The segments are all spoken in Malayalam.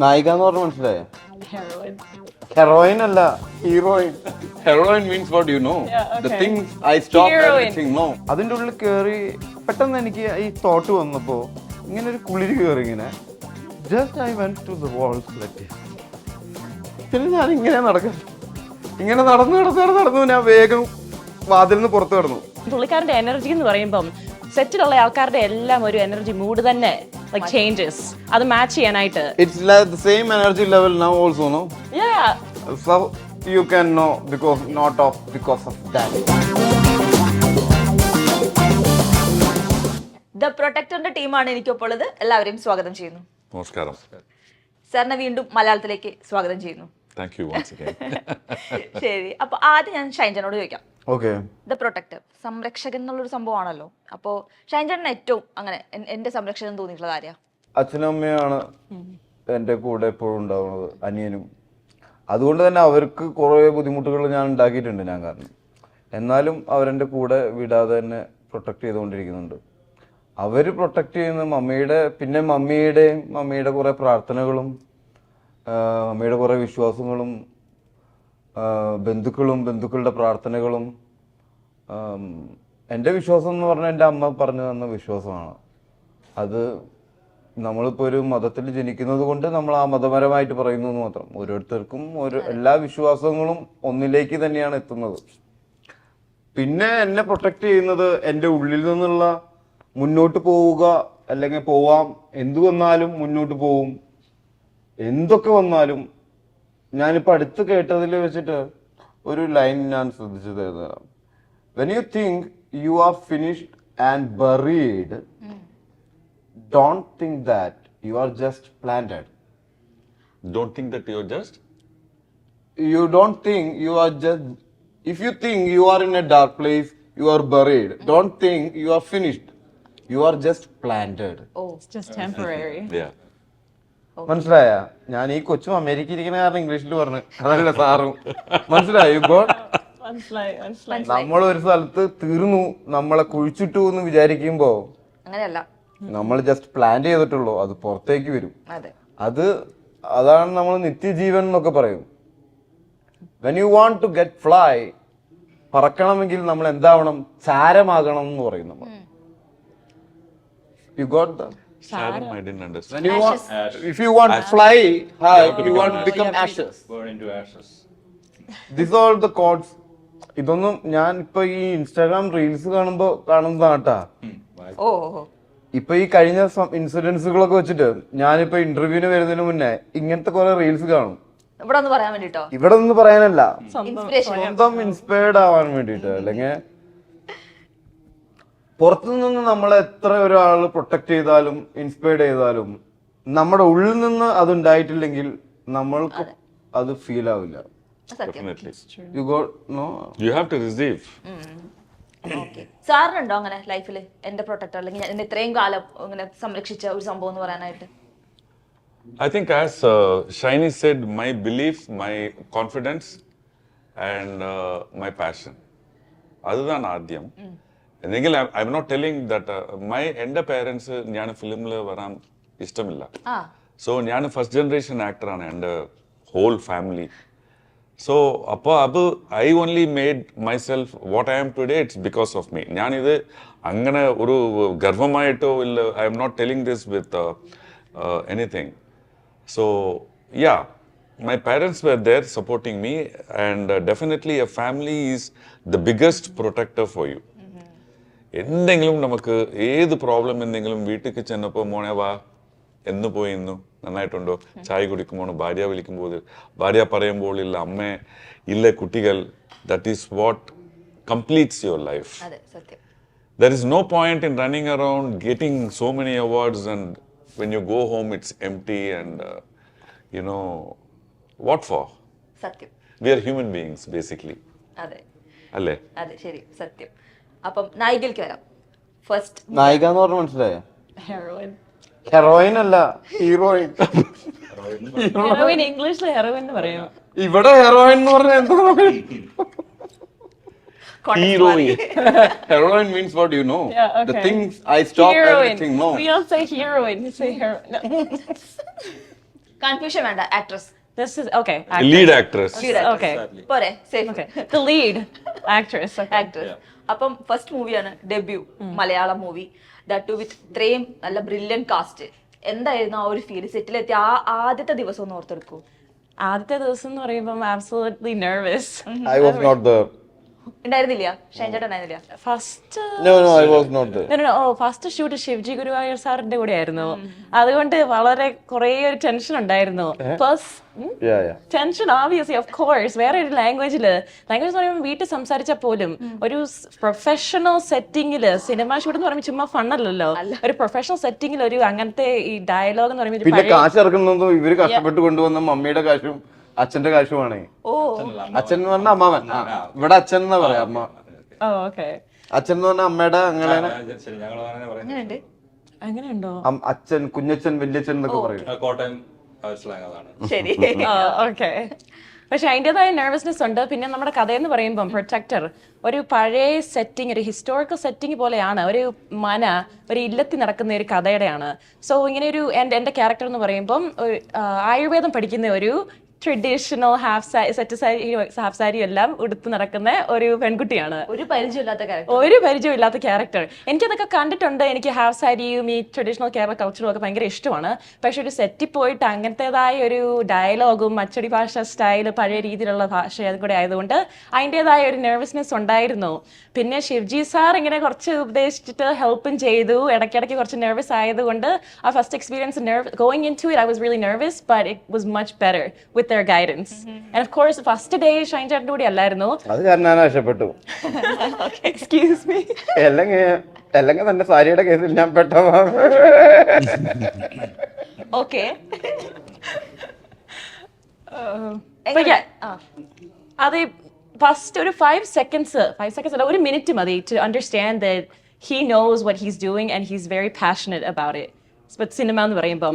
നായിക എന്ന് പറഞ്ഞ മനസ്സിലായോ Heroin. ഹെറോയിൻ അല്ല heroine heroin means what you know Yeah, The okay. things I stop Heroine. everything. No. അതിന്റെ ഉള്ളിൽ കയറി പെട്ടെന്ന് എനിക്ക് ഈ തോട്ട് വന്നപ്പോ ഇങ്ങനെ ഒരു കുളിര് കയറി ഇങ്ങനെ just I went to the walls like പിന്നെ ഞാൻ ഇങ്ങനെ നടക്കും ഇങ്ങനെ നടന്നു നടന്നു നടന്നു നടന്നു ഞാൻ വേഗം വാതിൽ നിന്ന് പുറത്ത് കടന്നു പുള്ളിക്കാരന്റെ എനർജി എന്ന് പറയുമ്പം സെറ്റിലുള്ള ആൾക്കാരുടെ എല്ലാം ഒരു എനർജി മൂഡ് തന്നെ ലൈക് ചേഞ്ചസ് അത് മാച്ച് ചെയ്യാനായിട്ട്. It's like the same energy level now also no Yeah. So you can no because not of because of that the പ്രൊട്ടക്ടറിന്റെ ടീമാണ് എനിക്കൊപ്പം ഉള്ളത്. എല്ലാവരെയും സ്വാഗതം ചെയ്യുന്നു. Namaskaram. സാറിനെ വീണ്ടും മലയാളത്തിലേക്ക് സ്വാഗതം ചെയ്യുന്നു. Thank you once again. ശരി. അപ്പൊ ആദ്യം ഞാൻ ഷൈൻജനോട് ചോദിക്കാം. ദ പ്രൊട്ടക്ടർ സംരക്ഷകൻ എന്നുള്ളൊരു സംഭവമാണല്ലോ. അപ്പോൾ ഷൈൻജനെ ഏറ്റവും അങ്ങനെ എന്റെ സംരക്ഷകൻ തോന്നിയിട്ടുള്ളത് ആരെയാ? അച്ഛനും അമ്മയാണ് എന്റെ കൂടെ എപ്പോഴും ഉണ്ടാവുന്നത് അനിയനും. അതുകൊണ്ട് തന്നെ അവർക്ക് കുറേ ബുദ്ധിമുട്ടുകൾ ഞാൻ ഉണ്ടാക്കിയിട്ടുണ്ട് ഞാൻ കാരണം. എന്നാലും അവരെന്റെ കൂടെ വിടാതെ തന്നെ പ്രൊട്ടക്ട് ചെയ്തുകൊണ്ടിരിക്കുന്നുണ്ട്. അവർ പ്രൊട്ടക്ട് ചെയ്യുന്ന മമ്മിയുടെ പിന്നെ മമ്മിയുടെയും മമ്മിയുടെ കുറേ പ്രാർത്ഥനകളും മമ്മിയുടെ കുറേ വിശ്വാസങ്ങളും ബന്ധുക്കളും ബന്ധുക്കളുടെ പ്രാർത്ഥനകളും എന്റെ വിശ്വാസം എന്ന് പറഞ്ഞാൽ എന്റെ അമ്മ പറഞ്ഞു തന്ന വിശ്വാസമാണ്. അത് നമ്മളിപ്പോൾ ഒരു മതത്തിൽ ജനിക്കുന്നത് കൊണ്ട് നമ്മൾ ആ മതപരമായിട്ട് പറയുന്നു എന്ന് മാത്രം. ഓരോരുത്തർക്കും ഓരോ എല്ലാ വിശ്വാസങ്ങളും ഒന്നിലേക്ക് തന്നെയാണ് എത്തുന്നത്. പിന്നെ എന്നെ പ്രൊട്ടക്റ്റ് ചെയ്യുന്നത് എന്റെ ഉള്ളിൽ നിന്നുള്ള മുന്നോട്ട് പോവുക അല്ലെങ്കിൽ പോവാം. എന്തു വന്നാലും മുന്നോട്ട് പോവും. എന്തൊക്കെ വന്നാലും ഞാനിപ്പോൾ അടുത്ത് കേട്ടതിൽ വെച്ചിട്ട് ഒരു ലൈൻ ഞാൻ ശ്രദ്ധിച്ചു തരുന്നതാണ് when you think you are finished and buried don't think that you are just planted. Don't think that you're just. You don't think you are just. If you think you are in a dark place, you are buried. Don't think you are finished. You are just planted. Oh It's just temporary. Yeah. മനസ്സിലായ? ഞാൻ ഈ കൊച്ചും അമേരിക്കയിൽ ഇരിക്കുന്ന കാരണം ഇംഗ്ലീഷിൽ പറഞ്ഞു. അതല്ല സാറും. മനസ്സിലായോ ഇപ്പോൾ മനസ്സിലായി മനസ്സിലായി. നമ്മൾ ഒരു സ്ഥലത്ത് തീർന്നു നമ്മളെ കുഴിച്ചിട്ടു എന്ന് വിചാരിക്കുമ്പോ അങ്ങനെയല്ല. നമ്മൾ ജസ്റ്റ് പ്ലാൻ ചെയ്തിട്ടുള്ളൂ അത് പുറത്തേക്ക് വരും. അതെ. അത് അതാണ് നമ്മൾ നിത്യജീവൻ എന്നൊക്കെ പറയും. When you want to get fly പറക്കണമെങ്കിൽ നമ്മൾ എന്താവണം? ചാരമാകണം എന്ന് പറയും നമ്മൾ. You got the Sharon, I didn't understand. When you want, if you want to fly high, you want to become ashes. burn into ashes. These are the chords. ഇതൊന്നും ഞാൻ ഇപ്പൊ ഈ ഇൻസ്റ്റാഗ്രാം റീൽസ് കാണുമ്പോ കാണുന്നതാണ് ഓ ഓ. ഇപ്പൊ ഈ കഴിഞ്ഞ ഇൻസിഡൻസുകളൊക്കെ വെച്ചിട്ട് ഞാനിപ്പോ ഇന്റർവ്യൂവിന് വരുന്നതിന് മുന്നേ ഇങ്ങനത്തെ കുറെ റീൽസ് കാണും. ഇവിടെ ഒന്ന് പറയാൻ വേണ്ടിട്ടോ? ഇവിടെ ഒന്നും പറയാനല്ല. ഇൻസ്പിറേഷൻ സ്വന്തം ഇൻസ്പയർഡ് ആവാൻ വേണ്ടിട്ട് അല്ലെങ്കിൽ പുറത്തു നമ്മൾ എത്ര ഒരാൾ പ്രൊട്ടക്ട് ചെയ്താലും ഇൻസ്പയർഡ് ചെയ്താലും നമ്മുടെ ഉള്ളിൽ നിന്ന് അത് ഉണ്ടായിട്ടില്ലെങ്കിൽ നമ്മൾക്ക് അത്. ഫീൽ ആവില്ല. സത്യം. You go no You have to receive. Okay സാറിനുണ്ടോ അങ്ങനെ ലൈഫിൽ എന്റെ പ്രൊട്ടക്ടർ അല്ലെങ്കിൽ എന്നെ ഇത്രയും കാലം ഇങ്ങനെ സംരക്ഷിച്ച ഒരു സംഭവം എന്ന് പറയാനായിട്ട്? I think as shiny Shiny my belief my confidence and my passion my passion. അതുതാണ് ആദ്യം. എന്തെങ്കിലും I'm not telling that my എന്റെ പേരൻസ് ഞാൻ ഫിലിമിൽ വരാൻ ഇഷ്ടമില്ല. സോ ഞാൻ ഫസ്റ്റ് ജനറേഷൻ ആക്ടറാണ് എന്റെ ഹോൾ ഫാമിലി സോ അപ്പോൾ അത് I only made myself what I am today it's because of me ഞാനിത് അങ്ങനെ ഒരു ഗർവമായിട്ടോ ഇല്ല I'm not telling this with anything so yeah my parents were there supporting me and uh, definitely a family is the biggest protector for you. എന്തെങ്കിലും നമുക്ക് ഏത് പ്രോബ്ലം എന്തെങ്കിലും വീട്ടിൽ ചെന്നപ്പോൾ മോനെ വാ എന്ന് പോയി ഇന്നു നന്നായിട്ടുണ്ടോ? ചായ കുടിക്കുമ്പോൾ ഭാര്യ വിളിക്കുമ്പോൾ ഭാര്യ പറയുമ്പോൾ ഇല്ല അമ്മ ഇല്ല കുട്ടികൾ. That is what completes your life there is no point in running around getting so many awards and when you go home it's empty and and no you know what for? സത്യം. We are human beings basically അതെ. അല്ലേ? അതെ ശരി സത്യം. അപ്പം നായികയിലേക്ക് വരാം. ഫസ്റ്റ് നായിക എന്ന് പറഞ്ഞ മനസ്സിലായോ? ഹെറോയിൻ ഹെറോയിൻ അല്ല ഹീറോയിൻ ഹെറോയിൻ ഇംഗ്ലീഷിൽ ഹെറോയിൻ എന്ന് പറയാം. ഇവിടെ ഹെറോയിൻ എന്ന് പറഞ്ഞാൽ എന്താ heroine means what you know the things I stop everything no we all say heroine say heroin confusion വേണ്ട actress This is okay. Actress. Lead actress Okay. പോരെ safe Okay. The lead actress. Okay. Actress അപ്പം ഫസ്റ്റ് മൂവിയാണ് debut Malayalam movie that to with ഇത്രയും നല്ല ബ്രില്യൻ കാസ്റ്റ് എന്തായിരുന്നു ആ ഒരു ഫീൽ സെറ്റിലെത്തി ആ ആദ്യത്തെ ദിവസം ഒന്ന് ഓർത്തെടുക്കൂ ആദ്യത്തെ ദിവസം എന്ന് പറയുമ്പോൾ absolutely nervous I was not the ഉണ്ടായിരുന്നില്ല. ഷൈൻചേട്ടൻ ഉണ്ടായിരുന്നില്ല first no no I was not the No, no, no. Oh first shoot Shivaji Guruvayoor സാറിന്റെ കൂടെ ആയിരുന്നു അതുകൊണ്ട് വളരെ കുറേ ഒരു ടെൻഷൻ ഉണ്ടായിരുന്നു. Plus yeah yeah tension obviously of course വേറെ ഒരു ലാംഗ്വേജിൽ ലാംഗ്വേജ് എന്ന് പറയുമ്പോൾ വീട്ടിൽ സംസാരിച്ചാൽ പോലും ഒരു പ്രൊഫഷണൽ സെറ്റിംഗിൽ സിനിമ ഷൂട്ട് എന്ന് പറയുമ്പോൾ ചുമ്മാ ഫണ്ണല്ലല്ലോ ഒരു പ്രൊഫഷണൽ സെറ്റിംഗിൽ ഒരു അങ്ങനത്തെ ഈ ഡയലോഗ് എന്ന് പറയുമ്പോൾ പിന്നെ പഴയ- കാശ് ഇറക്കുന്നതും ഇവർ കഷ്ടപ്പെട്ട് കൊണ്ടുവന്ന മമ്മിയുടെ കാശും അച്ഛന്റെ കാശുമാണ് ഓ. അച്ഛൻ എന്ന് പറഞ്ഞ അമ്മാവൻ. ആ, ഇവിടെ അച്ഛൻ എന്നാ പറയാ അമ്മ? ഓക്കെ. അച്ഛൻ എന്ന് പറഞ്ഞ അമ്മയുടെ അങ്ങനെ ശരി ഞങ്ങൾ അങ്ങനെ അങ്ങനെയുണ്ടോ. അം- അച്ഛൻ കുഞ്ഞച്ഛൻ വല്യച്ഛൻ എന്നൊക്കെ പറയും. ആ, കോട്ടയം സ്ലാങ് അതാണ് ശരി ഓക്കെ. പക്ഷെ അതിന്റെതായ നെർവസ്നെസ് ഉണ്ട്. പിന്നെ നമ്മുടെ കഥയെന്ന് പറയുമ്പം പ്രൊട്ടക്ടർ ഒരു പഴയ സെറ്റിംഗ് ഒരു ഹിസ്റ്റോറിക്കൽ സെറ്റിംഗ് പോലെയാണ്. ഒരു മന ഒരു ഇല്ലത്തി നടക്കുന്ന ഒരു കഥയുടെയാണ്. സോ ഇങ്ങനെ ഒരു എന്റെ എന്റെ ക്യാരക്ടർ എന്ന് പറയുമ്പം ഒരു, ആ, ആയുർവേദം പഠിക്കുന്ന ഒരു traditional half sari set sari half sari എല്ലാം ഉടുത്ത് നടക്കുന്ന ഒരു പെൺകുട്ടിയാണ്. ഒരു പരിചയമില്ലാത്ത ക്യാരക്ടർ ഒരു പരിചയമില്ലാത്ത ക്യാരക്ടർ എനിക്കതൊക്കെ കണ്ടിട്ടുണ്ട്. എനിക്ക് ഹാഫ് സാരിയും ഈ ട്രഡീഷണൽ കേരള കൾച്ചറും ഒക്കെ ഭയങ്കര ഇഷ്ടമാണ്. പക്ഷെ ഒരു സെറ്റിൽ പോയിട്ട് അങ്ങനത്തേതായ ഒരു ഡയലോഗും അച്ചടി ഭാഷ സ്റ്റൈൽ പഴയ രീതിയിലുള്ള ഭാഷ അതും കൂടെ ആയതുകൊണ്ട് അതിന്റെതായ ഒരു നെർവസ്നെസ് ഉണ്ടായിരുന്നു. പിന്നെ ശിവജി സാർ ഇങ്ങനെ കുറച്ച് ഉപദേശിച്ചിട്ട് ഹെൽപ്പും ചെയ്തു. ഇടയ്ക്കിടയ്ക്ക് കുറച്ച് നെർവസ് ആയതുകൊണ്ട് ആ first experience going into it I was really nervous but it was much better with their guidance and of course first day Shine ചേട്ടന്റെ കൂടി അല്ലായിരുന്നു. അത് കാരണം ഞാൻ രക്ഷപ്പെട്ടു. എക്സ്ക്യൂസ് മീ അല്ലെങ്കിൽ അല്ലെങ്കിൽ തന്റെ സാരിയുടെ കേസിൽ ഞാൻ പെട്ട Okay. എങ്ങനെ? ആ. അത് ഫസ്റ്റ് ഒരു ഫൈവ് സെക്കൻഡ്സ് ഫൈവ് സെക്കൻഡ്സ് അല്ല ഒരു മിനിറ്റ് മതി to understand the he knows what he's doing and he's very passionate about it but cinema എന്ന് പറയുമ്പോൾ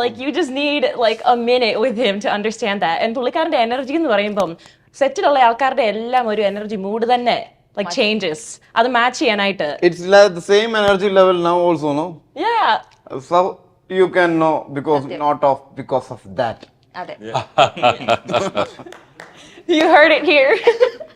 like you just need like a minute with him to understand that and പുള്ളിക്കാരന്റെ എനർജി എന്ന് പറയുമ്പം സെറ്റിലുള്ള ആൾക്കാരുടെ എല്ലാം ഒരു എനർജി മൂഡ് തന്നെ ലൈക്ക് ചേഞ്ചസ് അത് മാച്ച് ചെയ്യാനായിട്ട്. It's like the same energy level now also no yeah so you can no because not of because of that അതെ You heard it here.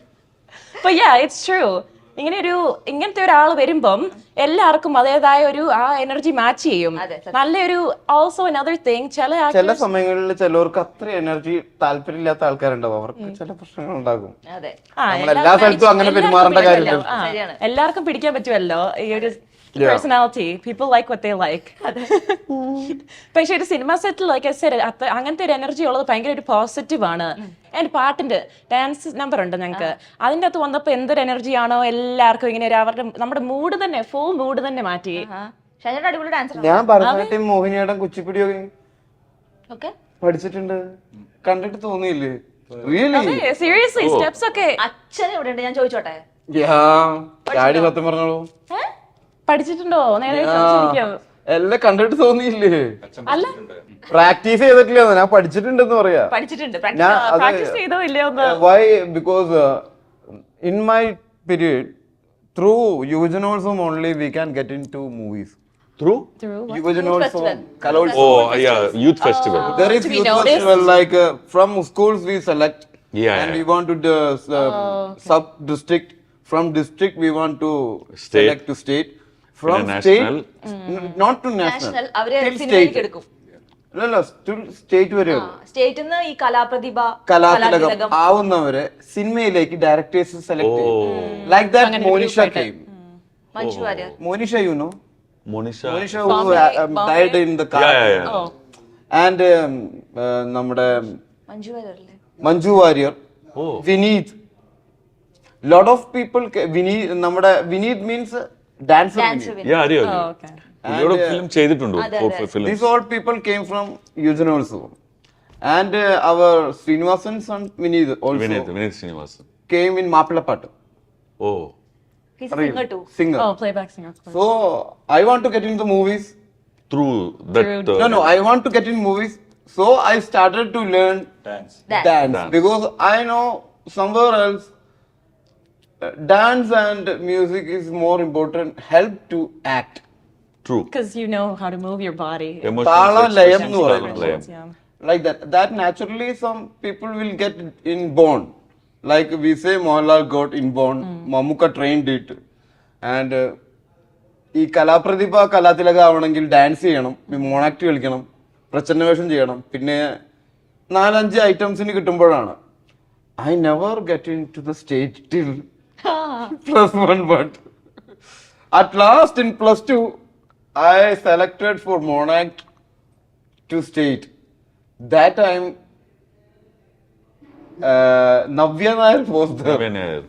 but yeah, it's true. ഇങ്ങനെ ഒരു ഇങ്ങനത്തെ ഒരാൾ വരുമ്പം എല്ലാവർക്കും അതേതായ ഒരു ആ എനർജി മാച്ച് ചെയ്യും. നല്ലൊരു ഓൾസോ അനദർ തിങ് ചില ചില സമയങ്ങളിൽ ചിലവർക്ക് അത്ര എനർജി താല്പര്യമില്ലാത്ത ആൾക്കാരുണ്ടാവും. അവർക്ക് ചില പ്രശ്നങ്ങൾ ഉണ്ടാകും എല്ലാ- സ്ഥലത്തും അങ്ങനെ എല്ലാവർക്കും പെരുമാറേണ്ട കാര്യമില്ല. ശരിയാണ്. എല്ലാവർക്കും പിടിക്കാൻ പറ്റുമല്ലോ. ഈ ഒരു. Personality people like what they like പക്ഷെ ഒരു സിനിമ സെറ്റിൽ ലൈക്ക് അങ്ങനത്തെ ഒരു എനർജി ഉള്ളത് ഭയങ്കര ഒരു പോസിറ്റീവ് ആണ്. ആൻഡ് പാട്ടിന്റെ ഡാൻസ് നമ്പർ ഉണ്ട് ഞങ്ങൾക്ക് അതിന്റെ അകത്ത് വന്നപ്പോ എന്തൊരു എനർജി ആണോ എല്ലാവർക്കും ഇങ്ങനെ ഒരു അവരുടെ നമ്മുടെ മൂഡ് തന്നെ ഫോൺ മൂഡ് തന്നെ മാറ്റി. ഷൈൻചേട്ടൻ അടിപൊളി ഡാൻസർ ഞാൻ ഭരതനാട്യം മോഹിനിയാട്ടം കുച്ചിപ്പിടിയൊക്കെ ഓക്കെ. പഠിച്ചിട്ടുണ്ട്. കണ്ടിട്ട് തോന്നിയില്ലേ? റിയലി സീരിയസ്ലി സ്റ്റെപ്സ് ഒക്കെ. അച്ഛൻ ഇവിടെ ഉണ്ട്? ഞാൻ ചോദിച്ചോട്ടെ. ഡാഡി സത്യം പറഞ്ഞോളൂ. പഠിച്ചിട്ടുണ്ടോ? നേരെ എല്ലാം കണ്ടിട്ട് തോന്നിയില്ലേ? അല്ല. പ്രാക്ടീസ് ചെയ്തിട്ടില്ല ഞാൻ പഠിച്ചിട്ടുണ്ടെന്ന് പറയാ. പഠിച്ചിട്ടുണ്ട്. Why because in my period through യുവജനോത്സവം only we can get into movies through യുവജനോത്സവം കലോത്സവം oh yeah youth festival There is To be youth noticed. festival like uh, from schools we select Yeah, and yeah. we want to do uh, sub district. From district we want to State. select to state. From Then state, national. n- not to national. National അവര് till സിനിമയിലേക്ക് state. എടുക്കും No, വരെ സ്റ്റേറ്റിൽ നിന്ന് ഈ കലാപ്രതിഭ കലാതിലകം ആവുന്നവരെ സിനിമയിലേക്ക് ഡയറക്ടേഴ്സ് സെലക്ട് ചെയ്യും. Like that Monisha came Manju Warrier. Monisha you know Monisha. Monisha died in the car uh, നമ്മുടെ Manju Warrier Manju Warrier. Vineeth. Lot of people Vineeth നമ്മുടെ വിനീത് മീൻസ് ഡാൻസ് യാ അറിയോ ഓക്കെ പുള്ളിയോട് ഫിലിം ചെയ്തിട്ടുണ്ടോ film these all people came from യുജനോത്സവം and our Sreenivasan son Vineeth Vineeth also Vineeth Sreenivasan came in Mappilappattu oh singer to singer Oh, playback singer, of course. So I want to get in the movies through that No, no, I want to get in movies. So I started to learn dance dance, Dance. because I know somewhere else uh, dance and music is more important. Help to act. True Because you know how to move your body. താളം ലയം എന്ന് പറയുന്നത്. Yeah. like that. That naturally some people will get inborn. Like we say Mohanlal got inborn, Mamuka trained it. And uh, ഈ കലാപ്രതിഭ കലാതിലക ആവണമെങ്കിൽ ഡാൻസ് ചെയ്യണം മോണാക്ട് കളിക്കണം പ്രച്ഛന്നവേഷം ചെയ്യണം പിന്നെ നാലഞ്ച് ഐറ്റംസിന് കിട്ടുമ്പോഴാണ് I never get into the state till plus one but At last, in plus two, I selected for Monarch to state. That time, uh, Navya Nair was.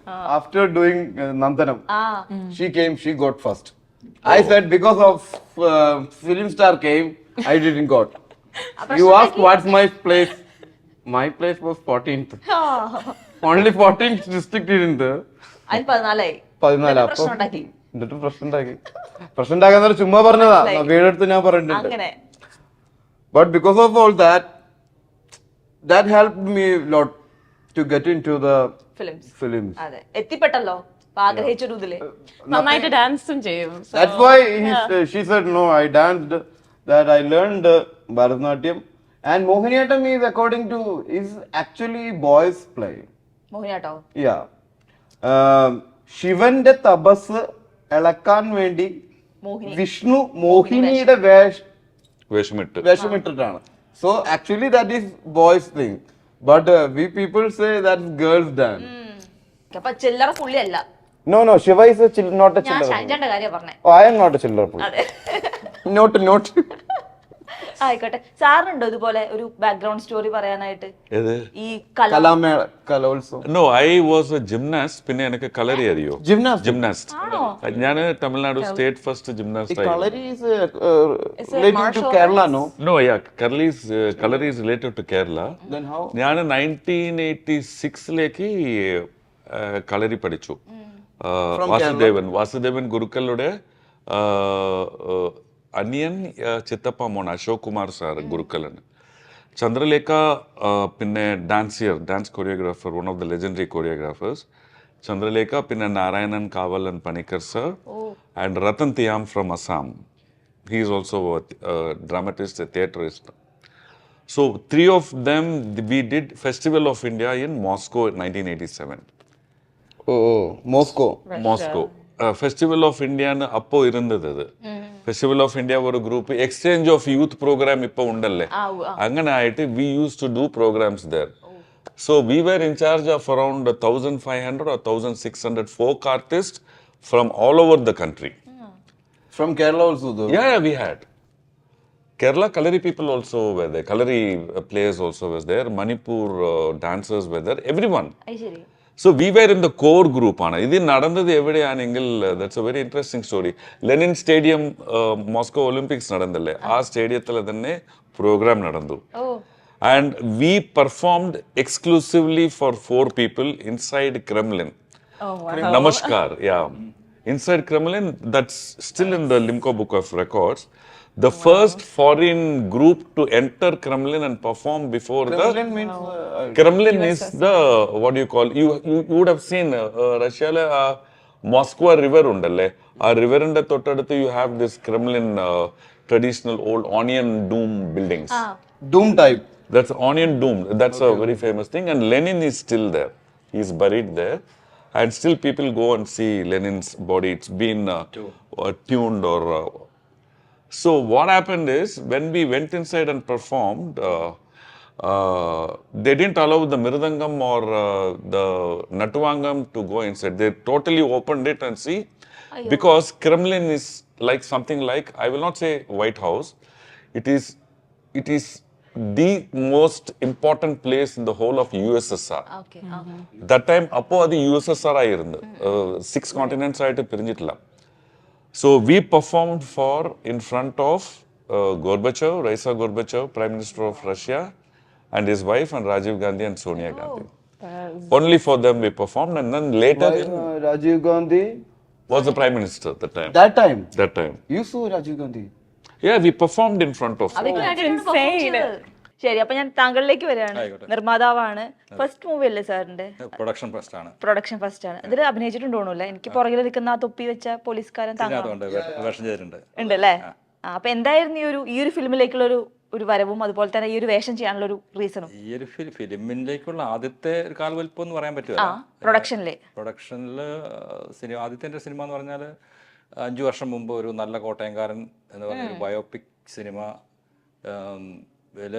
Ah. After doing uh, ah. she came, she got first. Oh. I said because of uh, film star came, I didn't got. you asked what's my place. My place was 14th. Only 14th district ഇരുന്നത്. അതിന് പതിനാലായി. പതിനാല് എന്നിട്ട് അപ്പൊ പ്രശ്നം ഉണ്ടാക്കി എന്നിട്ട് പ്രശ്നം ഉണ്ടാക്കി പ്രശ്നം ഉണ്ടാക്കാൻ ചുമ്മാ പറഞ്ഞതാ. വീടെടുത്ത് ഞാൻ പറഞ്ഞിട്ടുണ്ട്. But because of all that that help me lot to get into into the films അതെ. എത്തിപ്പെട്ടല്ലോ. ആഗ്രഹിച്ചൊരു ഇതിൽ. നന്നായിട്ട് ഡാൻസും ചെയ്യും. So, That's why he, s- she said, no, I danced, that And Mohiniyattam is according to, is actually boys play. മോഹിനിയാട്ടോ? Yeah. Um, ശിവന്റെ തപസ് ഇളക്കാൻ വേണ്ടി മോഹിനി വിഷ്ണു മോഹിനിയുടെ വേഷ. വേഷമിട്ട്. വേഷമിട്ടിട്ടാണ്. So actually that is boys thing but we people say that girls dance അപ്പൊ ചില്ലറ പുള്ളിയല്ല. No no Shiva is not a ഞാൻ ചില്ലർ ഷൈജന്റെ കാര്യം പറഞ്ഞേ. I am not a chiller അതെ. നോട്ട് നോട്ട് ആയിക്കോട്ടെ. സാറിനുണ്ടോ ഇതുപോലെ ഒരു ബാക്ക്ഗ്രൗണ്ട് സ്റ്റോറി പറയാനായിട്ട്? ഈ കല കലാമേള കലോത്സവം. No I was a gymnast പിന്നെ എനിക്ക് കളരി അറിയോ? ജിംനാസ്റ്റ് ജിംനാസ്റ്റ് ഞാൻ തമിഴ്നാട് സ്റ്റേറ്റ് ഫസ്റ്റ് ജിംനാസ്റ്റ് ആയിരുന്നു. Kalari is related to Kerala no no yeah curly Kalari is related to Kerala ഞാൻ നയന്റീൻ എയ്റ്റി സിക്സിലേക്ക് കളരി പഠിച്ചു. വാസുദേവൻ വാസുദേവൻ ഗുരുക്കളുടെ അനിയൻ ആ, ചിത്തപ്പ മോൻ അശോക് കുമാർ സാർ ഗുരുക്കളൻ ചന്ദ്രലേഖ ആ, പിന്നെ ഡാൻസിയർ dance choreographer one of the legendary choreographers Chandralekha പിന്നെ Narayanan Kavalam Panicker sir and Ratan Thiyam from Assam he is also dramatist theatrist So three of them we did Festival of India in Moscow in 1987. Oh Moscow Moscow Festival of India അപ്പോ ഇരുന്നത് അത് ഫെസ്റ്റിവൽ ഓഫ് ഇന്ത്യ ഒരു group exchange of youth program ഇപ്പൊ ഉണ്ടല്ലേ. അങ്ങനെ ആയിട്ട് we use to do programs there so we were in charge of around thousand five hundred or thousand six hundred folk artist from all over the country from Kerala also yeah, we had. Kerala Kalari people also were there. Kalari uh, players also was there. Manipur uh, dancers were there. Everyone. അത് ശരി So we were in the core group ആണ് ഇത് നടന്നത് എവിടെയാണെങ്കിൽ that's a very interesting story Lenin stadium Moscow Olympics നടന്നല്ലേ ആ സ്റ്റേഡിയത്തിൽ തന്നെ പ്രോഗ്രാം നടന്നു ഓ and we performed exclusively for for people inside Kremlin oh, wow. Namaskar, yeah. Inside Kremlin, that's still in the Limco Book of Records. The first foreign group to enter Kremlin and perform before Kremlin the means uh, Kremlin is the what do you call you you, you would have seen uh, uh, Russia uh, Moskva river ഉണ്ടല്ലേ ആ റിവറിന്റെ തൊട്ടടുത്ത് you have this Kremlin uh, traditional old onion dome buildings. doom type. That's onion dome. That's a very famous thing. And Lenin is still there. He's buried there. And still people go and see Lenin's body. It's been uh, So what happened is when we went inside and performed, uh, uh, they didn't allow the Mirudangam or uh, the Natuangam to go inside. They totally opened it and see, because Kremlin is like something like I will not say White House. It is, it is the most important place in the whole of USSR. Okay. That time upo adi USSR ஆயிருந்து சிக்ஸ் hmm. காண்டினென்ட்ஸ் uh, ஆகிட்டு பிரிஞ்சிட்டலாம் so we performed for in front of uh, Gorbachev, Raisa Gorbachev, Prime Minister of Russia, and his wife, and Rajiv Gandhi and Sonia Gandhi. Only for them we performed, and then later Why, uh, Rajiv Gandhi. was the Prime Minister at the time. That time, That time, you saw Rajiv Gandhi. yeah, we performed in front of. them. That's insane. ശരി അപ്പൊ ഞാൻ താങ്കളിലേക്ക് വരികയാണ്. നിർമ്മാതാവാണ്. ഫസ്റ്റ് മൂവി അല്ലേ സാറിന്റെ? പ്രൊഡക്ഷൻ ഫസ്റ്റ് ആണ്. പ്രൊഡക്ഷൻ ഫസ്റ്റ് ആണ്. ഇതിൽ അഭിനയിച്ചിട്ടുണ്ടോണല്ലേ എനിക്ക് പുറകിൽ നിൽക്കുന്ന ആ തൊപ്പി വെച്ച പോലീസുകാരൻ ഉണ്ടല്ലേ? അപ്പൊ എന്തായിരുന്നു ഈ ഒരു ഈ ഒരു ഫിലിമിലേക്കുള്ള ഒരു ഒരു വരവും അതുപോലെ തന്നെ ഈ ഒരു വേഷം ചെയ്യാനുള്ള ഒരു റീസണും ഈ ഒരു ഫിലി ഫിലിമിലേക്കുള്ള ആദ്യത്തെ ഒരു കാൽവലിപ്പം എന്ന് പറയാൻ പറ്റുമോ പ്രൊഡക്ഷനിലെ പ്രൊഡക്ഷനിൽ സിനിമ ആദ്യത്തെ എന്റെ സിനിമ എന്ന് പറഞ്ഞാൽ അഞ്ചു വർഷം മുമ്പ് ഒരു നല്ല കോട്ടയംകാരൻ എന്ന് പറഞ്ഞ ഒരു ബയോപിക് സിനിമ ഇതിൽ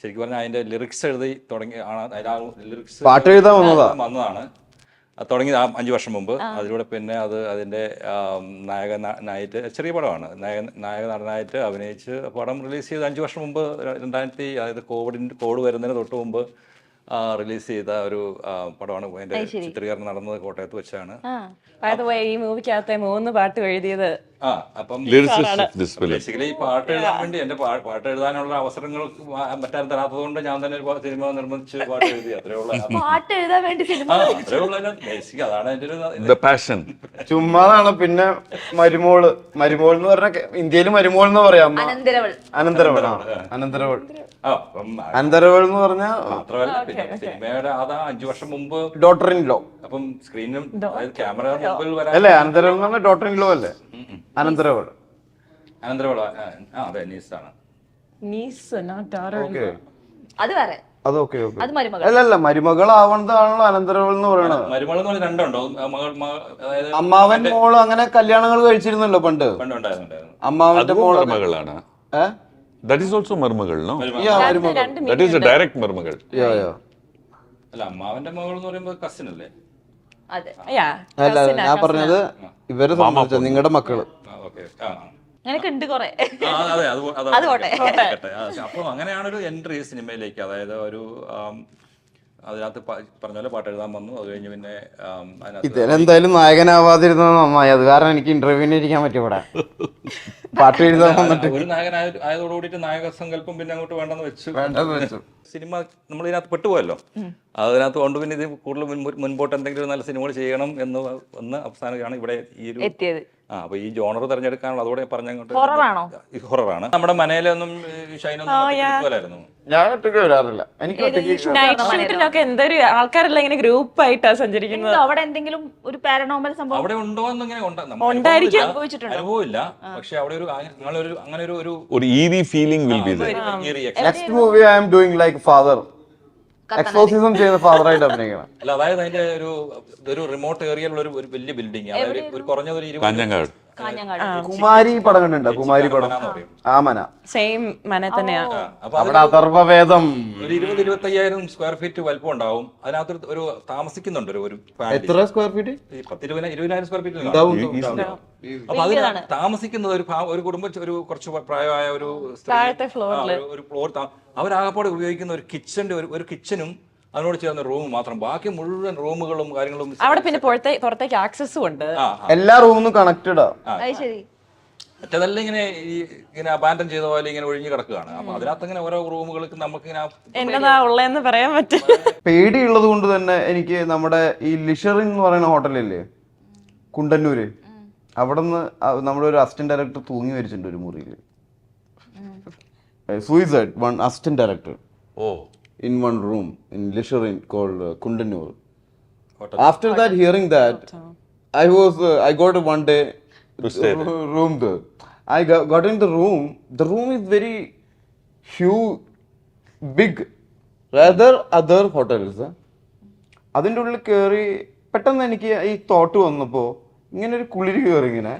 ശരിക്കും പറഞ്ഞാൽ അതിന്റെ ലിറിക്സ് എഴുതി തുടങ്ങി ആണ് ലിറിക്സ് പാട്ട് എഴുതാൻ വന്നതാണ്. തുടങ്ങി ആ അഞ്ച് വർഷം മുമ്പ്. അതിലൂടെ പിന്നെ അത് അതിന്റെ നായക നായിട്ട് ചെറിയ പടമാണ്. നായക നായക നടനായിട്ട് അഭിനയിച്ച് പടം റിലീസ് ചെയ്ത് അഞ്ച് വർഷം മുമ്പ് രണ്ടായിരത്തി അതായത് കോവിഡിന്റെ കോവിഡ് വരുന്നതിന് തൊട്ട് മുമ്പ് റിലീസ് ചെയ്ത ഒരു പടമാണ്. അതിന്റെ ചിത്രീകരണം നടന്നത് കോട്ടയത്ത് വെച്ചാണ്. By ഈ മൂവിക്കകത്തെ മൂന്ന് പാട്ട് എഴുതിയത് ആ അപ്പം. ബേസിക്കലി പാട്ട് എഴുതാൻ വേണ്ടി എന്റെ പാട്ട് എഴുതാനുള്ള അവസരങ്ങൾ മറ്റാരും തരാത്തത് കൊണ്ട് ഞാൻ തന്നെ ഒരു സിനിമ നിർമ്മിച്ച് പാട്ട് എഴുതി അത്രേ ഉള്ള. പാട്ട് എഴുതാൻ വേണ്ടി സിനിമ അത്രേ ഉള്ള. ബേസിക് അതാണ് എന്റെ ഒരു പാഷൻ. ചുമ്മാതാണ് പിന്നെ മരുമോൾ. മരുമോൾ എന്ന് പറഞ്ഞ ഇന്ത്യയിൽ മരുമോൾ എന്ന് പറയാം. അനന്തരവൾ. അനന്തരവൾ അനന്തരവൾ. എന്ന് പറഞ്ഞ മാത്രമല്ല പിന്നെ സിനിമയുടെ അതാ അഞ്ചു വർഷം മുമ്പ് ഡോട്ടർ ഇൻ ലോ അപ്പം സ്ക്രീനും ക്യാമറ മുമ്പിൽ വരാൻ അല്ലേ അനന്തരവൾ എന്ന് പറഞ്ഞാൽ ഡോട്ടർ ഇൻ ലോ അല്ലേ? അനന്തരവൾ. അതെ നീസാണ്. നീസ് നോട്ട് അത് വേറെ. അത് ഓക്കെ ഓക്കെ. അത് മരുമകൾ. അല്ല അല്ല മരുമകളാവണതാണല്ലോ അനന്തരവൾ എന്ന് പറയണത്. മരുമകൾ എന്ന് പറഞ്ഞാൽ രണ്ടുണ്ടോ? മകൾ മകൾ- അതായത് അമ്മാവൻ മോൾ അങ്ങനെ കല്യാണങ്ങൾ കഴിച്ചിരുന്നല്ലോ പണ്ട്. അമ്മാവന്റെ മോളാണ് മോൾ മരുമകളാണ്. ദാറ്റ് ഈസ് ഓൾസോ മരുമകൾ no that is a direct മരുമകൾ. Yeah, yeah. അല്ല അമ്മാവന്റെ മകൾ എന്ന് പറയുമ്പോൾ കസിൻ അല്ലേ? അല്ല ഞാൻ പറഞ്ഞത് ഇവരെ സംബന്ധിച്ച നിങ്ങളുടെ മക്കൾ. അങ്ങനെയൊക്കെ കുറെ. അതെ അത്. പോട്ടെ. അപ്പോൾ അങ്ങനെയാണ് ഒരു എൻട്രി സിനിമയിലേക്ക്. അതായത് ഒരു അതിനകത്ത് പറഞ്ഞ പോലെ പാട്ട് എഴുതാൻ വന്നു. അത് കഴിഞ്ഞ് പിന്നെ ഇതിലെന്തായാലും നായകനാവാതിരുന്നത് നന്നായി. അത് കാരണം എനിക്ക് ഇന്റർവ്യൂവിന് ഇരിക്കാൻ പറ്റും ഇവിടെ പാട്ട് എഴുതാൻ വന്നിട്ട്. ഒരു നായകനായ ആയതോടുകൂടിയിട്ട് നായക സങ്കല്പം പിന്നെ അങ്ങോട്ട് വേണ്ടെന്ന് വെച്ചു. വേണ്ടെന്ന് വെച്ചു. സിനിമ നമ്മൾ ഇതിനകത്ത് പെട്ടുപോയല്ലോ. അതിനകത്ത് കൊണ്ട് പിന്നെ ഇത് കൂടുതൽ മുൻപോട്ട് എന്തെങ്കിലും നല്ല സിനിമകൾ ചെയ്യണം എന്ന് വന്ന് അവസാനമാണ് ഇവിടെ ഈ ഒരു ആ അപ്പൊ ഈ ജോണർ തെരഞ്ഞെടുക്കാനുള്ള അതോടെ പറഞ്ഞങ്ങോട്ട് ഹൊററാണോ ഹൊററാണ് നമ്മുടെ മനയിലൊന്നും ഷൈനൊന്നും ഞാൻ ഒറ്റയ്ക്ക് വരാറില്ല. എനിക്ക് ഒറ്റയ്ക്ക് എന്തൊരു ആൾക്കാരെല്ലാം ഇങ്ങനെ ഗ്രൂപ്പ് ആയിട്ടാ സഞ്ചരിക്കുന്നത് അവിടെ എന്തെങ്കിലും ഒരു പാരനോമൽ സംഭവം? അവിടെ ഉണ്ടോ എന്നിങ്ങനെ ഉണ്ടായിരിക്കും. അനുഭവമില്ല. പക്ഷെ അവിടെ ഒരു അങ്ങനെ ഒരു അങ്ങനെ ഒരു ഒരു evil feeling will be. Next movie I'm doing like father exorcism ചെയ്യുന്ന ഫാദറായിട്ട് അഭിനയിക്കണം. അല്ല അതായത് അതിന്റെ ഒരു ഒരു റിമോട്ട് ഏരിയയിലുള്ള ഒരു ഒരു വലിയ ബിൽഡിംഗ് അതായത് ഒരു കുറഞ്ഞത് ഒരു ഇരുപത് കാഞ്ഞങ്ങാട്. കുമാരി പടം കണ്ടിട്ടുണ്ടോ? കുമാരി പടം. ആ മന. ആമന സെയിം മന തന്നെയാണ് അപ്പൊ അവിടെ അഥർവവേദം. ഒരു ഇരുപത് ഇരുപത്തി അയ്യായിരം സ്ക്വയർ ഫീറ്റ് വലിപ്പം ഉണ്ടാവും. അതിനകത്ത് ഒരു- താമസിക്കുന്നുണ്ട് ഒരു എത്ര സ്ക്വയർ ഫീറ്റ് ഈ പത്തിരുപതിനായിരം ഇരുപതിനായിരം സ്ക്വയർ ഫീറ്റ് ഉണ്ടാവും അപ്പൊ അതിന് താമസിക്കുന്നത് ഒരു ഫാ- ഒരു കുടുംബ ഒരു കുറച്ച് പ്രായമായ ഒരു സ്ത്രീ താഴത്തെ ആ, ഒരു- ഒരു ഫ്ലോർ അവരാകപ്പാടെ ഉപയോഗിക്കുന്ന ഒരു കിച്ചന്റെ ഒരു ഒരു കിച്ചനും അതിനോട് ചേർന്ന റൂം മാത്രം. ബാക്കി മുഴുവൻ റൂമുകളും കാര്യങ്ങളും അവിടെ പിന്നെ പുറത്തേ പുറത്തേക്ക് ആക്സസും ഉണ്ട്. എല്ലാ റൂമും കണക്റ്റഡാ ശരി മറ്റേതെല്ലാം ഇങ്ങനെ ഈ ഇങ്ങനെ അബാൻഡൻ ചെയ്ത പോലെ ഇങ്ങനെ ഒഴിഞ്ഞു കിടക്കുകയാണ്. അപ്പൊ അതിനകത്ത് ഇങ്ങനെ ഓരോ റൂമുകൾക്ക് നമുക്ക് ഇങ്ങനെ പറയാൻ പറ്റും. പേടിയുള്ളത് കൊണ്ട് തന്നെ എനിക്ക് നമ്മുടെ ഈ ലിഷറിൻ എന്ന് പറയുന്ന ഹോട്ടലില്ലേ കുണ്ടന്നൂര്. അവിടെ നിന്ന് നമ്മുടെ ഒരു അസിസ്റ്റന്റ് ഡയറക്ടർ തൂങ്ങി വരിച്ചിട്ടുണ്ട് ഒരു മുറിയിൽ suicide one assistant director oh. In one room in Lisharin called uh, Kundanur. After that, hearing that, I was uh, I got a one day r- room there. I got, got in the room. The room is very huge, big, rather other hotels. huh? അതിന്റെ ഉള്ളിൽ കയറി പെട്ടെന്ന് എനിക്ക് ഈ തോട്ട് വന്നപ്പോ ഇങ്ങനെ ഒരു കുളിരി കയറി ഇങ്ങനെ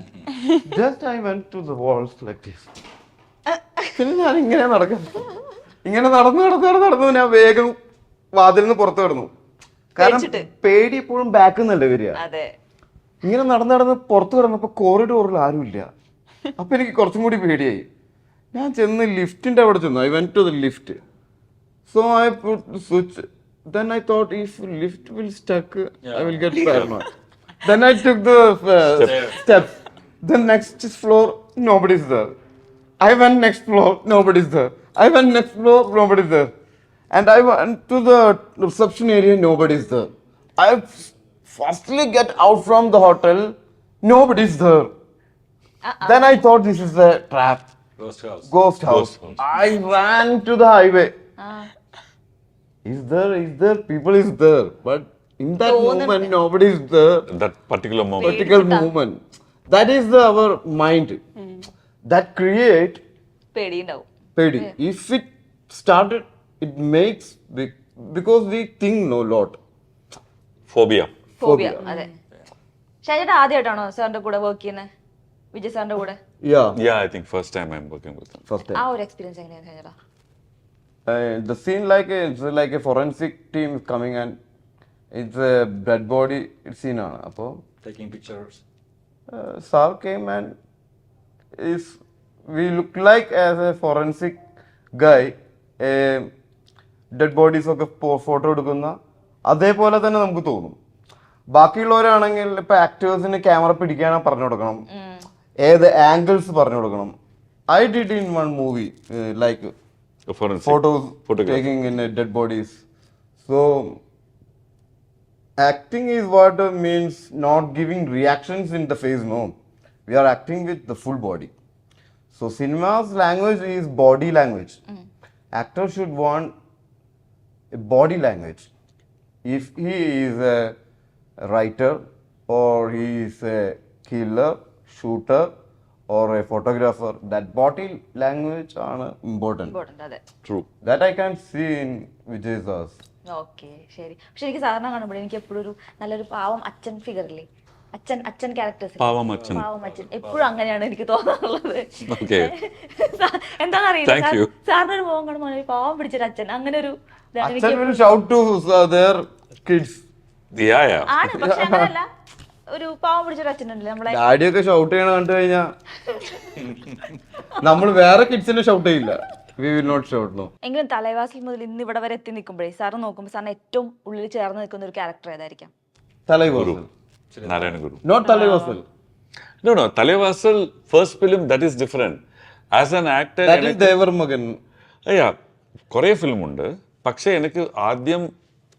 just I went to the walls like this പിന്നെ ഞാൻ ഇങ്ങനെ നടക്കാം ഇങ്ങനെ നടന്നു നടന്ന് നടന്ന് നടന്നു ഞാൻ വേഗം വാതിൽ നിന്ന് പുറത്തു കിടന്നു. കാരണം പേടി എപ്പോഴും ബാക്കിൽ നിന്നല്ലേ വരിക? അതെ. ഇങ്ങനെ നടന്നു നടന്ന് പുറത്തു കിടന്നപ്പോ കോറിഡോറിൽ ആരുമില്ല അപ്പൊ എനിക്ക് കുറച്ചും കൂടി പേടിയായി. ഞാൻ ചെന്ന് ലിഫ്റ്റിന്റെ അവിടെ ചെന്നു. I went to the lift so I put switch then i thought if lift will stuck i will get paranoid. Then i took the uh, step. the next floor nobody's there. I went next floor nobody's there. i went next floor nobody's there and i went to the reception area nobody's there i firstly get out from the hotel nobody's there then i thought this is a trap Ghost house. ghost house. I ran to the highway. Is there? Is there? People is there, but in that moment nobody is there. That particular moment Particular moment. That is the, our mind. That create പേടിയുണ്ടാവും പേടി. If it started it makes because we think no lot phobia phobia അതെ. ഷൈജേട്ട ആദ്യമായിട്ടാണോ സാറിന്റെ കൂടെ വർക്ക് ചെയ്യുന്നത് വിജയ് സാറിന്റെ കൂടെ? Yeah yeah I think first time I am working with first ആ ഒരു എക്സ്പീരിയൻസ് എങ്ങനെയാണ് ഷൈജേട്ടാ the the scene like like a like a forensic team is coming and it's a dead body scene ആണ്. അപ്പോൾ taking pictures sir came and is we look like as a forensic guy dead bodies ഒക്കെ ഫോട്ടോ എടുക്കുന്ന അതേപോലെ തന്നെ നമുക്ക് തോന്നും. ബാക്കിയുള്ളവരാണെങ്കിൽ ഇപ്പൊ ആക്ടേഴ്സിന് ക്യാമറ പിടിക്കാനാ പറഞ്ഞു കൊടുക്കണം. ഏത് ആംഗിൾസ് പറഞ്ഞു കൊടുക്കണം. I did in one movie like photos taking in dead bodies so acting is what means not giving reactions in the face no we are acting with the full acting So cinema's language is body language. Mm. Actor should want a body language. If he is a writer or he is a killer, shooter or a photographer, that body language are important. Important, അതെ. True. That I can see in Vijay Sas. Okay ശരി പക്ഷെ എനിക്ക് സാധാരണ കാണുമ്പോഴേ എനിക്ക് എപ്പോഴും ഒരു നല്ലൊരു പാവം അച്ഛൻ ഫിഗറില്ലേ അച്ഛൻ അച്ഛൻ ക്യാരക്ടേഴ്സ് പാവം അച്ഛൻ. പാവം അച്ഛൻ. എപ്പോഴും അങ്ങനെയാണ് എനിക്ക് തോന്നാറുള്ളത്. എന്താ എന്താണെന്നറിയില്ല. സാറിന് ഒരു മോഹം കാണുമ്പോൾ പാവം പിടിച്ചൊരു അച്ഛൻ. അങ്ങനെ ഒരു uh, ആണ്. പക്ഷെ അങ്ങനെയല്ല. ഒരു പാവം പിടിച്ചൊരു അച്ഛനുണ്ടല്ലേ നമ്മളെ. ഡാഡിയൊക്കെ ഷൗട്ട് ചെയ്യണ കണ്ടു കഴിഞ്ഞാ നമ്മൾ വേറെ കിഡ്സിനെ ഷൗട്ട് ചെയ്യില്ല. We will not shout no എങ്കിലും തലവാസിൽ മുതൽ ഇന്ന് ഇവിടെ വരെ എത്തി നിൽക്കുമ്പോഴേ സാറ് നോക്കുമ്പോൾ സാറിന് ഏറ്റവും ഉള്ളിൽ ചേർന്ന് നിൽക്കുന്ന ഒരു character ഏതായിരിക്കാം? Thalaivasal. Narayana Guru not Thalaivasal No, no. Talevasal first film that is different. As an actor, that is Thevar Magan അയ്യാ കുറേ ഫിലിം ഉണ്ട് പക്ഷേ എനിക്ക് ആദ്യം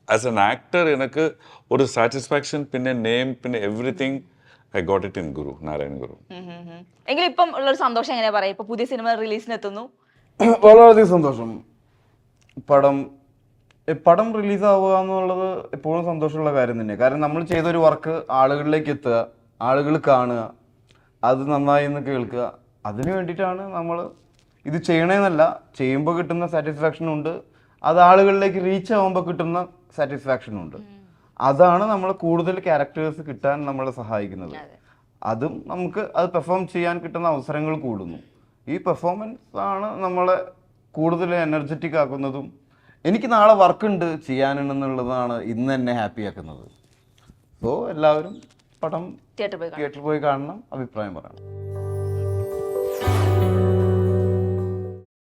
ആസ് എൻ ആക്ടർ എനിക്ക് ഒരു സാറ്റിസ്ഫാക്ഷൻ പിന്നെ നെയിം പിന്നെ everything I got it in Guru Narayan Guru എങ്കിലും ഇപ്പം ഉള്ളൊരു സന്തോഷം എങ്ങനെയാ പറയാ? ഇപ്പൊ പുതിയ സിനിമ റിലീസിന് എത്തുന്നു. വളരെയധികം സന്തോഷം. പടം പടം റിലീസ് ആവുക എന്നുള്ളത് എപ്പോഴും സന്തോഷമുള്ള കാര്യം തന്നെയാണ് കാരണം നമ്മൾ ചെയ്തൊരു വർക്ക് ആളുകളിലേക്ക് എത്തുക ആളുകൾ കാണുക അത് നന്നായി എന്ന് കേൾക്കുക അതിന് വേണ്ടിയിട്ടാണ് നമ്മൾ ഇത് ചെയ്യണേന്നല്ല. ചെയ്യുമ്പോൾ കിട്ടുന്ന സാറ്റിസ്ഫാക്ഷനും ഉണ്ട്. അത് ആളുകളിലേക്ക് റീച്ച് ആവുമ്പോൾ കിട്ടുന്ന സാറ്റിസ്ഫാക്ഷനും ഉണ്ട്. അതാണ് നമ്മൾ കൂടുതൽ ക്യാരക്ടേഴ്സ് കിട്ടാൻ നമ്മളെ സഹായിക്കുന്നത്. അതും. നമുക്ക് അത് പെർഫോം ചെയ്യാൻ കിട്ടുന്ന അവസരങ്ങൾ കൂടുന്നു. ഈ പെർഫോമൻസ് ആണ് നമ്മളെ കൂടുതൽ എനർജറ്റിക് ആക്കുന്നതും എനിക്ക് നാളെ വർക്കുണ്ട് ചെയ്യാനുണ്ടെന്നുള്ളതാണ് ഇന്ന് എന്നെ ഹാപ്പി ആക്കുന്നത് സോ എല്ലാവരും പടം തിയേറ്ററിൽ പോയി കാണാം. തിയേറ്ററിൽ പോയി കാണണം അഭിപ്രായം പറയണം